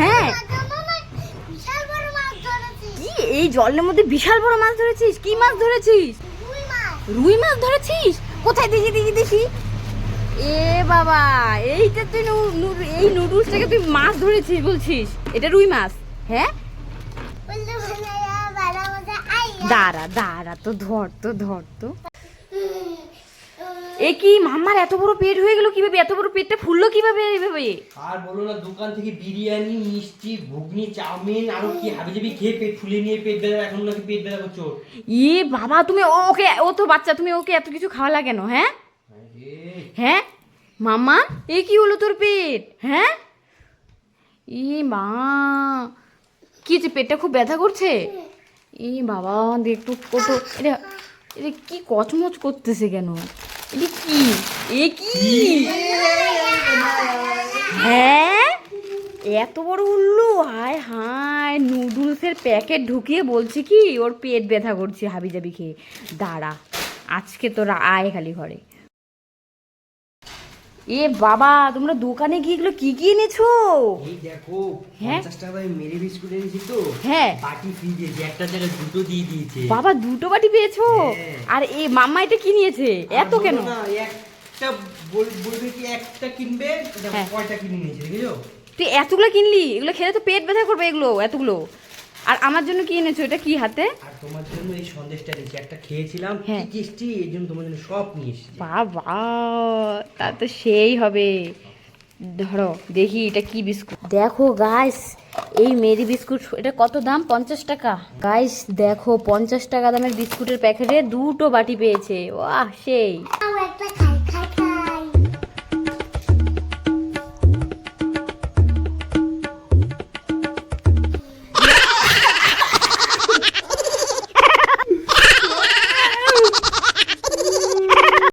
হ্যাঁ। কি এই জলের মধ্যে বিশাল বড় মাছ ধরেছিস? কি মাছ ধরেছিস? রুই মাছ ধরেছিস? কোথায় দেখি দেখি দেখি? এ বাবা এইটা তুই এই নুডলসটাকে তুই মাছ ধরেছিস বলছিস? এটা রুই মাছ হ্যাঁ? দাঁড়া দাঁড়া তো ধর তো ধর তো। এ কি মাম্মার এত বড় পেট হয়ে গেল কীভাবে? এত বড় পেটটা ফুললো কীভাবে এইভাবে? আর বলো না দোকান থেকে বিরিয়ানি মিষ্টি ঘুগনি চাউমিন আরও কি হাবি খেয়ে পেট ফুলে নিয়ে পেট ব্যথা এখন নাকি পেট ব্যথা করছ? ই বাবা তুমি ওকে ও তো বাচ্চা তুমি ওকে এত কিছু খাওয়ালা কেন হ্যাঁ? হ্যাঁ? মামা এ কি হলো তোর পেট হ্যাঁ? ই মা কি হচ্ছে পেটটা খুব ব্যথা করছে? ই বাবা দেখ একটু কত এটা এটা কি কচমচ করতেছে কেন? এটা কি? এ কি? হ্যাঁ? এত বড় উল্লু? হায় হায় নুডলসের প্যাকেট ঢুকিয়ে বলছে কি? ওর পেট ব্যথা করছে হাবি জাবি খেয়ে। দাঁড়া আজকে তোরা আয় খালি ঘরে। এ বাবা তোমরা দোকানে গিয়ে এগুলো কি কি এনেছো? এই দেখো হ্যাঁ? টাকা দামে মেরি বিস্কুট এনেছি তো। হ্যাঁ। বাটি ফ্রি দিয়েছে একটা জায়গায় দুটো দিয়ে দিয়েছে। বাবা দুটো বাটি পেয়েছ? হ্যাঁ। আর এ মাম্মা এটা কি নিয়েছে? এত কেন? না, একটা বলবে কি একটা কিনবে হ্যাঁ। কয়টা কিনে নিয়েছে দেখেছ? তুই এতগুলো কিনলি? এগুলো খেলে তো পেট ব্যথা করবে এগুলো এতগুলো। আর আমার জন্য কি এনেছো? এটা কি হাতে? আর তোমার জন্য এই সন্দেশটা নিয়েছি একটা খেয়েছিলাম কি হ্যাঁ। টেস্টি এই জন্য তোমার জন্য সব নিয়ে এসেছি। বাবা তা তো সেই হবে। ধরো দেখি এটা কি বিস্কুট। দেখো গাইস এই মেরি বিস্কুট এটা কত দাম? পঞ্চাশ টাকা। গাইস দেখো পঞ্চাশ টাকা দামের বিস্কুটের প্যাকেটে দুটো বাটি পেয়েছে। ওয়াহ সেই।